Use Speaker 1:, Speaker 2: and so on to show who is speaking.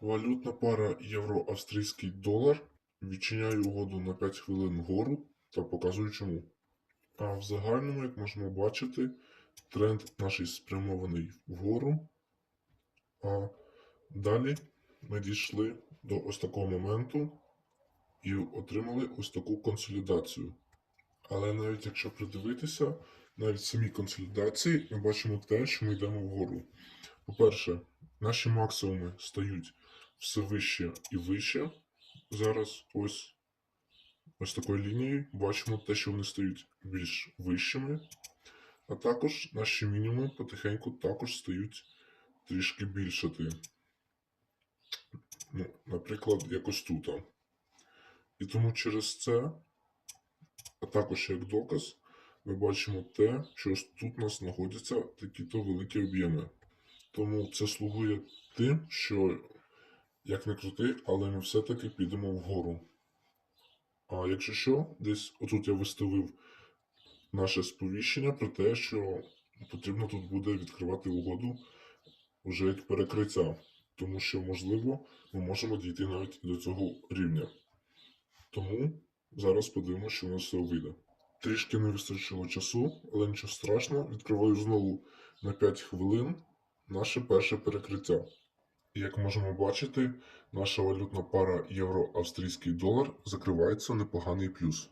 Speaker 1: Валютна пара євро-австрійський долар. Відчиняю угоду на 5 хвилин вгору та показую чому. А в загальному, як можемо бачити, тренд наш спрямований вгору. А далі ми дійшли до ось такого моменту і отримали ось таку консолідацію. Але навіть якщо придивитися, навіть в самій консолідації ми бачимо те, що ми йдемо вгору. По-перше, наші максимуми стають все вище і вище. Зараз ось ось такою лінією бачимо те, що вони стають більш вищими. А також наші мінімуми потихеньку також стають трішки більшати. Ну, наприклад, якось тут. І тому через це, а також як доказ, ми бачимо те, що ось тут у нас знаходяться такі-то великі об'єми. Тому це слугує тим, що як не крути, але ми все-таки підемо вгору. А якщо що, десь отут я виставив наше сповіщення про те, що потрібно тут буде відкривати угоду вже як перекриття, тому що, можливо, ми можемо дійти навіть до цього рівня. Тому зараз подивимося, що у нас все вийде. Трішки не вистачило часу, але нічого страшного. Відкриваю знову на 5 хвилин наше перше перекриття. І як можемо бачити, наша валютна пара євро-австрійський долар закривається непоганий плюс.